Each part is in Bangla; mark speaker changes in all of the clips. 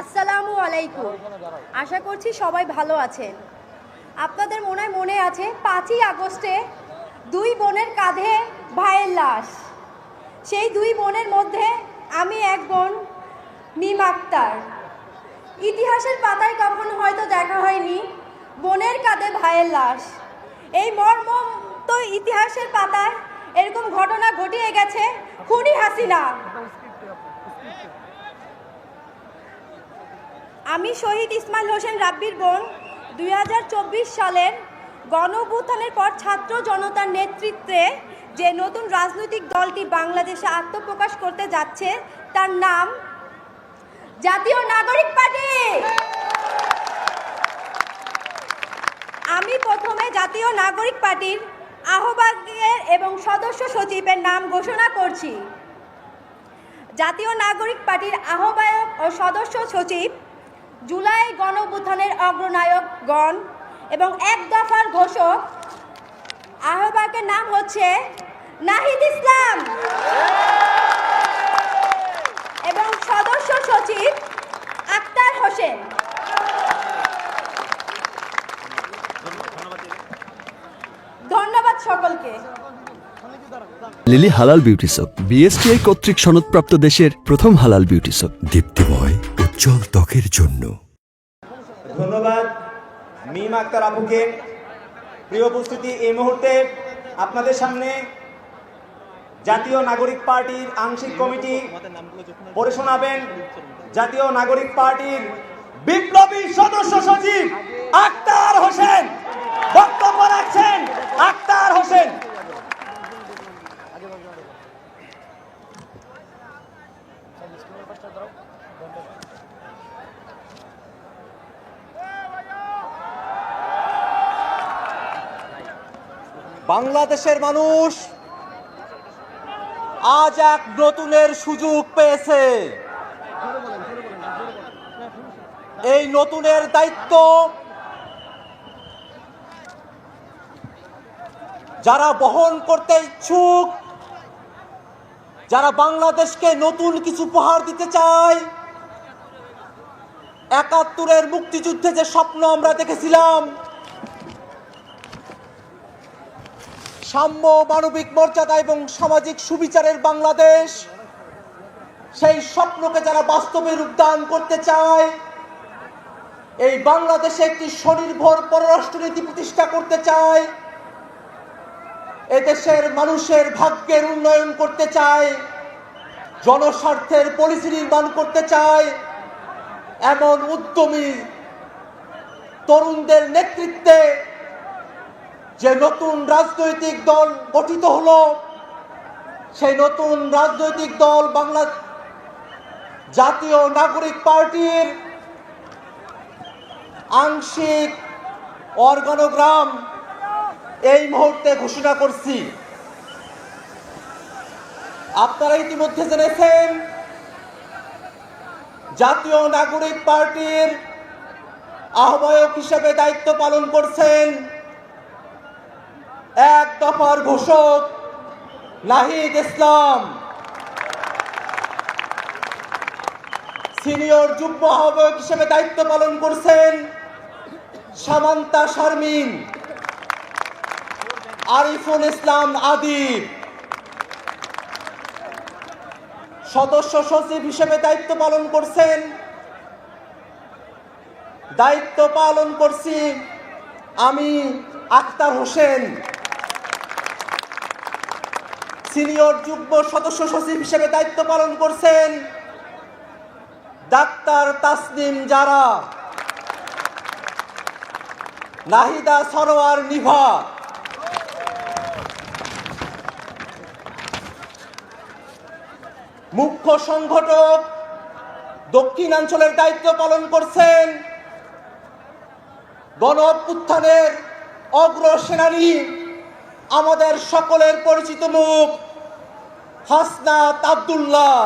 Speaker 1: আসসালামু আলাইকুম। আশা করছি সবাই ভালো আছেন। আপনাদের মনে মনে আছে পাঁচই আগস্টে দুই বোনের কাঁধে ভাইয়ের লাশ। সেই দুই বোনের মধ্যে আমি এক বোন, মিম আক্তার। ইতিহাসের পাতায় কখনো হয়তো দেখা হয়নি বোনের কাঁধে ভাইয়ের লাশ। এই মর্ম তো ইতিহাসের পাতায় এরকম ঘটনা ঘটিয়ে গেছে খুনি হাসিনা। আমি শহীদ ইসমাইল হোসেন রাব্বির বোন, দুই হাজার চব্বিশ সালের গণঅভ্যুত্থানের পর ছাত্র জনতার নেতৃত্বে যে নতুন রাজনৈতিক দলটি বাংলাদেশে আত্মপ্রকাশ করতে যাচ্ছে, তার নাম জাতীয় নাগরিক পার্টি। আমি প্রথমে জাতীয় নাগরিক পার্টির আহ্বায়কের এবং সদস্য সচিবের নাম ঘোষণা করছি। জাতীয় নাগরিক পার্টির আহ্বায়ক ও সদস্য সচিব জুলাই গণঅভ্যুত্থানের অগ্রনায়কগণ এবং এক দফার ঘোষক আহ্বায়কের নাম হচ্ছে নাহিদ ইসলাম। এবং সদস্য সচিব আক্তার হোসেন। ধন্যবাদ সকলকে।
Speaker 2: লিলি হালাল বিউটি সোপ, বিএসটিআই কর্তৃক সনদপ্রাপ্ত দেশের প্রথম হালাল বিউটি সোপ,
Speaker 3: দীপ্তিময়। উজ্জ্বল ত্বকের জন্য।
Speaker 4: ধন্যবাদ মিম আক্তার আপুকে। প্রিয় উপস্থিতি, এই মুহূর্তে আপনাদের সামনে জাতীয় নাগরিক পার্টির আংশিক কমিটি পড়ে শোনাবেন। জাতীয় নাগরিক পার্টির বিপ্লবী সদস্য সচিব আক্তার হোসেন। বক্তব্য রাখছেন আক্তার হোসেন
Speaker 5: বাংলাদেশের মানুষ আজ এক নতুনের সুযোগ পেয়েছে। এই নতুনের দায়িত্ব যারা বহন করতে ইচ্ছুক, যারা বাংলাদেশকে নতুন কিছু উপহার দিতে চায়, একাত্তরের মুক্তিযুদ্ধে যে স্বপ্ন আমরা দেখেছিলাম সাম্য মানবিক মর্যাদা এবং সামাজিক সুবিচারের বাংলাদেশ। সেই স্বপ্নকে যারা বাস্তবে রূপদান করতে চায়, এই বাংলাদেশে একটি স্বনির্ভর পররাষ্ট্রনীতি প্রতিষ্ঠা করতে চায়, এদেশের মানুষের ভাগ্যের উন্নয়ন করতে চায়, জনস্বার্থের পলিসি নির্মাণ করতে চায়, এমন উদ্যমী তরুণদের নেতৃত্বে যে নতুন রাজনৈতিক দল গঠিত হলো, সেই নতুন রাজনৈতিক দল বাংলা জাতীয় নাগরিক পার্টির আংশিক অর্গানোগ্রাম এই মুহূর্তে ঘোষণা করছি। আপনারা ইতিমধ্যে জেনেছেন, জাতীয় নাগরিক পার্টির আহ্বায়ক হিসেবে দায়িত্ব পালন করছেন এক দফার ঘোষক নাহিদ ইসলাম। সিনিয়র যুগ্ম আহ্বায়ক হিসেবে দায়িত্ব পালন করছেন সামান্তা শারমিন, আরিফুল ইসলাম আদিব। সদস্য সচিব হিসেবে দায়িত্ব পালন করছেন, দায়িত্ব পালন করছি আমি আক্তার হোসেন। সিনিয়র যুগ্ম সদস্য সচিব হিসেবে দায়িত্ব পালন করছেন ডাক্তার তাসনিম জারা, নাহিদা সরোয়ার নিভা। মুখ্য সংগঠক দক্ষিণাঞ্চলের দায়িত্ব পালন করছেন গণ অভ্যুত্থানের অগ্রসেনানী আমাদের সকলের পরিচিত মুখ হাসনাত আবদুল্লাহ।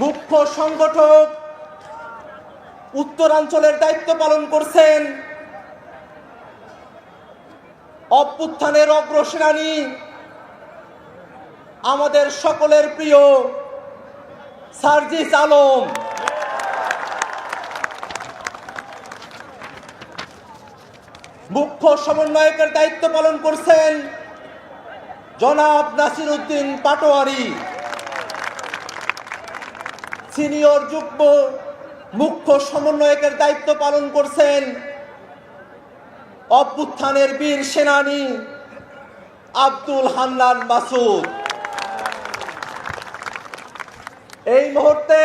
Speaker 5: মুখ্য সংগঠক উত্তরাঞ্চলের দায়িত্ব পালন করছেন অভ্যুত্থানের অগ্রসেনানী আমাদের সকলের প্রিয় সার্জিস আলম। মুখ্য সমন্বয়কের দায়িত্ব পালন করছেন জনাব নাসির উদ্দিন পাটোয়ারি। সিনিয়র যুগ্ম মুখ্য সমন্বয়কের দায়িত্ব পালন করছেন অভ্যুত্থানের বীর সেনানী আব্দুল হান্নান মাসুদ। এই মুহূর্তে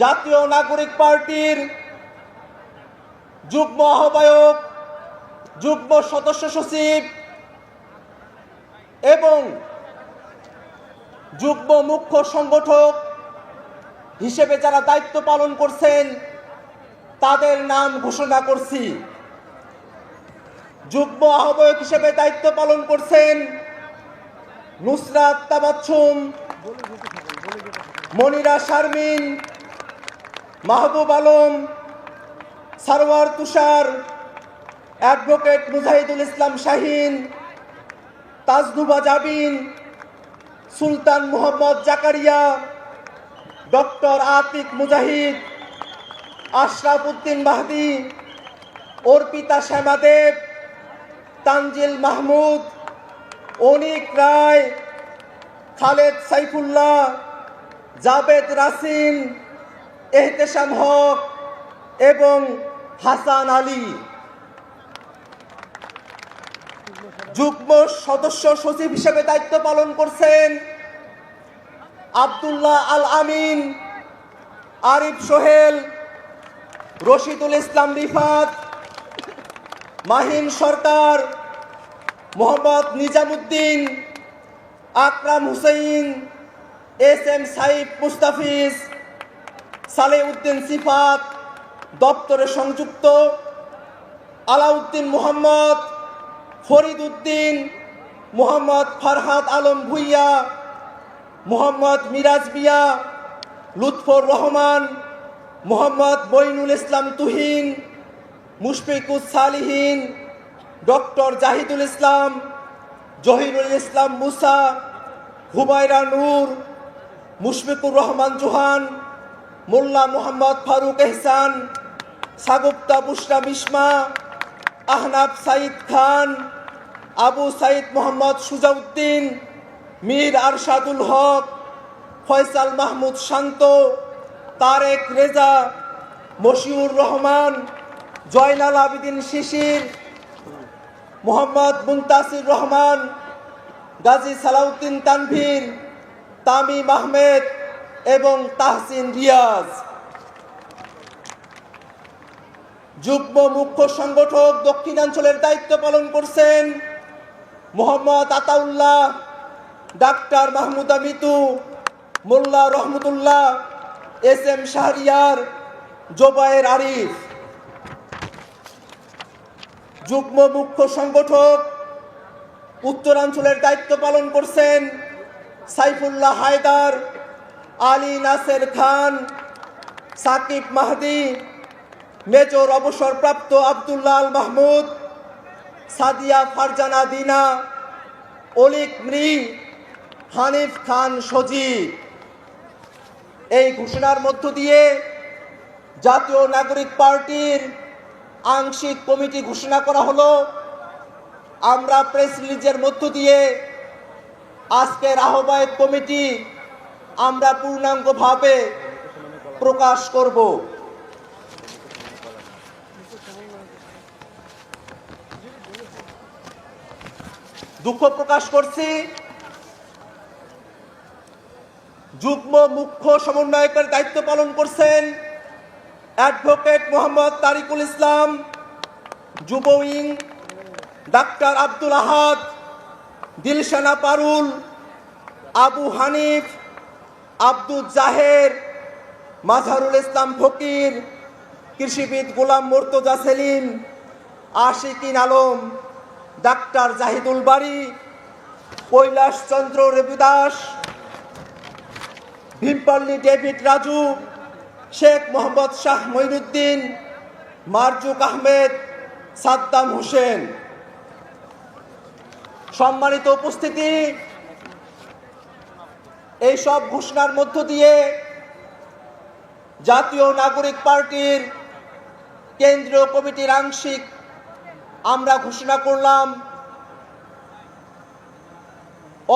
Speaker 5: জাতীয় নাগরিক পার্টির যুগ্ম আহ্বায়ক, যুগ্ম সদস্য সচিব এবং যুগ্ম মুখ্য সংগঠক হিসেবে যারা দায়িত্ব পালন করছেন, তাদের নাম ঘোষণা করছি। যুগ্ম আহ্বায়ক হিসেবে দায়িত্ব পালন করছেন নুসরাত তাবাচ্ছুম মনিরা শারমিন, মাহবুব আলম সারোয়ার তুষার অ্যাডভোকেট মুজাহিদুল ইসলাম শাহিন তাজদুবা জাবিন, সুলতান মোহাম্মদ জাকারিয়া, ডক্টর আতিক মুজাহিদ, আশরাফ উদ্দিন মাহদি, অর্পিতা শ্যামাদেব, তানজিল মাহমুদ, অনিক রায়, খালেদ সাইফুল্লাহ, জাবেদ রাসিন, এহতেশাম হক এবং হাসান আলী। যুগ্ম সদস্য সচিব হিসেবে দায়িত্ব পালন করছেন আবদুল্লাহ আল আমিন, আরিফ সোহেল, রশিদুল ইসলাম রিফাত, মাহিন সরকার, মোহাম্মদ নিজামুদ্দিন, আকরাম হুসেইন, এস এম সাইফ মুস্তাফিজ, সালেউদ্দিন সিফাত দপ্তরে সংযুক্ত আলাউদ্দিন মোহাম্মদ ফরিদ উদ্দিন মোহাম্মদ, ফারহাদ আলম ভুইয়া, মোহাম্মদ মিরাজ মিয়া, লুৎফর রহমান, মোহাম্মদ বইনুল ইসলাম তুহিন, মুশফিকুস সালিহীন, ডক্টর জাহিদুল ইসলাম, জহিরুল ইসলাম মুসা, হুমায়রা নূর, মুশফিকুর রহমান জোহান, মোল্লা মোহাম্মদ ফারুক এহসান সাগুপ্তা বুশরা মিসমা আহনাব সাইদ খান, আবু সাইদ মোহাম্মদ সুজাউদ্দিন, মীর আরশাদুল হক, ফয়সাল মাহমুদ শান্ত, তারেক রেজা, মশিউর রহমান, জয়নাল আবিদিন শিশির, মোহাম্মদ মুন্তাসির রহমান, গাজী সালাউদ্দিন তানভীর, তামিম আহমেদ এবং তাহসিন রিয়াজ। যুগ্ম মুখ্য সংগঠক দক্ষিণাঞ্চলের দায়িত্ব পালন করছেন মোহাম্মদ আতাউল্লাহ, ডাক্তার মাহমুদা মিতু, মোল্লা রহমতুল্লাহ, এস এম শাহরিয়ার, জোবায়ের আরিফ। যুগ্ম মুখ্য সংগঠক উত্তরাঞ্চলের দায়িত্ব পালন করছেন সাইফুল্লাহ হায়দার, আলী নাসের খান, সাকিব মাহদি মেজর অবসরপ্রাপ্ত আবদুল্লাহ আল মাহমুদ, সাদিয়া ফারজানা দিনা, অলিক মৃ, হানিফ খান সজীব এই ঘোষণার মধ্য দিয়ে জাতীয় নাগরিক পার্টির আংশিক কমিটি ঘোষণা করা হলো। আমরা প্রেস রিলিজের মধ্য দিয়ে আজকের আহ্বায়ক কমিটি আমরা পূর্ণাঙ্গভাবে প্রকাশ করব। দুঃখ প্রকাশ করছি। যুগ্ম মুখ্য সমন্বয়কের দায়িত্ব পালন করছেন অ্যাডভোকেট মোহাম্মদ তারিকুল ইসলাম, যুব উইং, ডাক্তার আব্দুল আহাদ, দিলশানা পারুল, আবু হানিফ, আব্দুল জাহের, মাঝারুল ইসলাম ফকির, কৃষিবিদ গোলাম মোর্তজা সেলিম, আশিকিন আলম। ডাক্তার জাহিদুল বাড়ি কৈলাস চন্দ্র রবিদাস, ভীমপল্লী ডেভিড রাজু, শেখ মোহাম্মদ শাহ মঈনুদ্দিন মারজুক আহমেদ, সাদ্দাম হোসেন। সম্মানিত উপস্থিতি, এই সব ঘোষণার মধ্য দিয়ে জাতীয় নাগরিক পার্টির কেন্দ্রীয় কমিটির আংশিক আমরা ঘোষণা করলাম,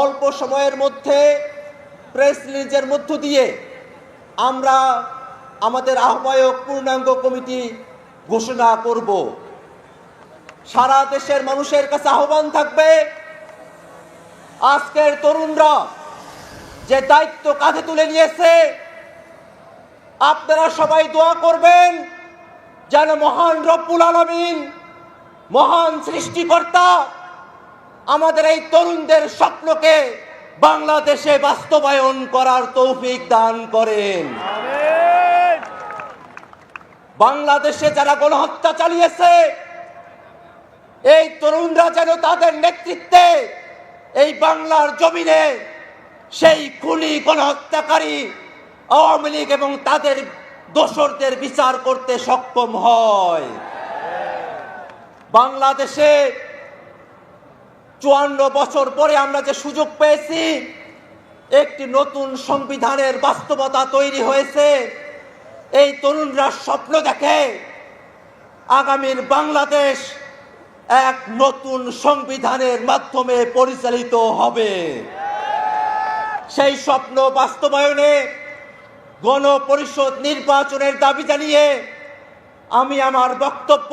Speaker 5: অল্প সময়ের মধ্যে প্রেস রিলিজের মধ্য দিয়ে আমরা আমাদের আহ্বায়ক পূর্ণাঙ্গ কমিটি ঘোষণা করব। সারা দেশের মানুষের কাছে আহ্বান থাকবে, আজকের তরুণরা যে দায়িত্ব কাঁধে তুলে নিয়েছে, আপনারা সবাই দোয়া করবেন যেন মহান রব্বুল আলমিন মহান সৃষ্টিকর্তা, আমাদের এই তরুণদের স্বপ্নকে বাংলাদেশে বাস্তবায়ন করার তৌফিক দান করেন। বাংলাদেশে যারা গণহত্যা চালিয়েছে, এই তরুণরা যেন তাদের নেতৃত্বে এই বাংলার জমিনে সেই খুনি, গণহত্যাকারী, আওয়ামী লীগ এবং তাদের দোসরদের বিচার করতে সক্ষম হয়। বাংলাদেশে চুয়ান্ন বছর পরে আমরা যে সুযোগ পেয়েছি, একটি নতুন সংবিধানের বাস্তবতা তৈরি হয়েছে। এই তরুণরা স্বপ্ন দেখে আগামীর বাংলাদেশ এক নতুন সংবিধানের মাধ্যমে পরিচালিত হবে। সেই স্বপ্ন বাস্তবায়নে গণপরিষদ নির্বাচনের দাবি জানিয়ে আমি আমার বক্তব্য